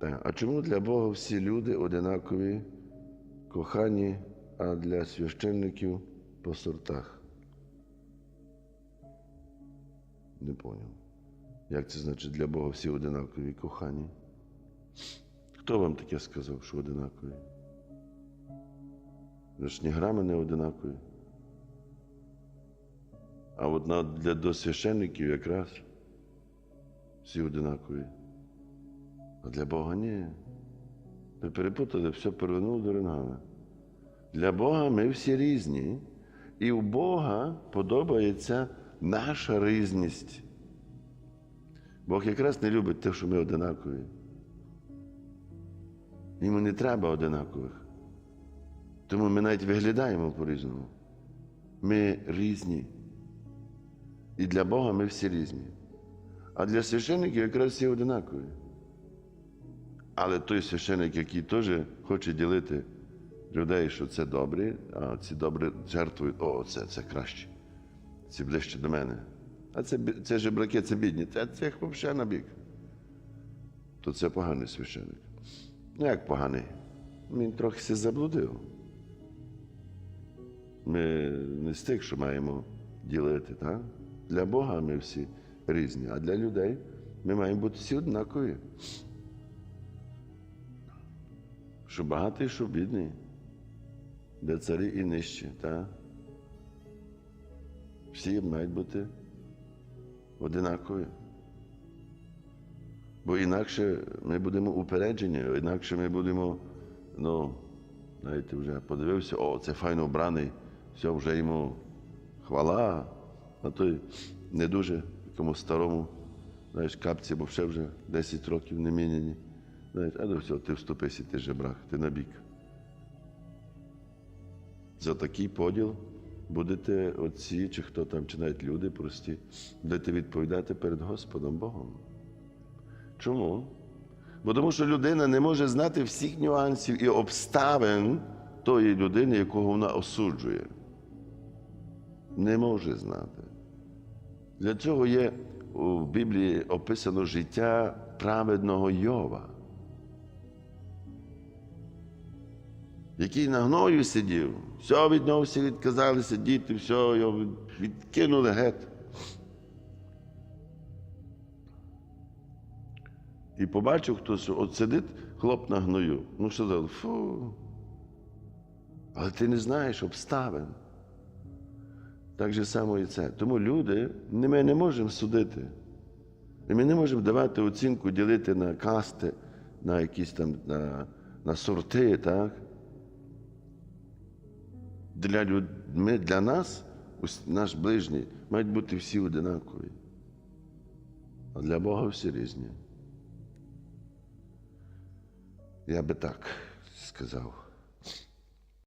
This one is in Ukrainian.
А чому для Бога всі люди одинакові, кохані, а для священників по сортах? Не поняв. Як це значить для Бога всі одинакові кохані? Хто вам таке сказав, що одинакові? Ж ні грами не одинакові. А от для до священників якраз всі одинакові. А для Бога ні. Ви перепутали, все перевернули до ренгана. Для Бога ми всі різні, і у Бога подобається наша різність. Бог якраз не любить те, що ми одинакові. Йому не треба одинакових. Тому ми навіть виглядаємо по-різному. Ми різні. І для Бога ми всі різні. А для священників якраз всі одинакові. Але той священик, який теж хоче ділити людей, що це добре, а ці добре жертвують, о, це, це краще. Ці ближче до мене. А це, це жебраки, це бідні. Це цих взагалі на бік. То це поганий священик. Ну, як поганий? Він трохи се заблудив. Ми не з тих, що маємо ділити, так? Для Бога ми всі різні, а для людей ми маємо бути всі однакові. Що багатий, що бідний, де царі і нижчі, так? Всі мають бути одинакові. Бо інакше ми будемо упереджені, інакше ми будемо, ну, знаєте, вже подивився, о, це файно вбраний, все, вже йому хвала, а той не дуже такому старому, знаєш, капці, бо ще вже 10 років не міняні. Знаєш, а ну все, ти вступися, ти жебрах, ти набік. За такий поділ будете отці, чи хто там, чи навіть люди прості, будете відповідати перед Господом Богом. Чому? Бо тому що людина не може знати всіх нюансів і обставин тої людини, якого вона осуджує. Не може знати. Для цього є у Біблії описано життя праведного Йова, який на гною сидів, все від нього всі відказалися, діти, все його відкинули геть. І побачив хтось, от сидить хлоп на гною. Ну що сказав, фу. Але ти не знаєш обставин. Так же само і це. Тому люди, ми не можемо судити. І ми не можемо давати оцінку, ділити на касти, на якісь там на, на сорти, так? Для, люд... для нас, наш ближній, мають бути всі одинакові. А для Бога всі різні. Я би так сказав.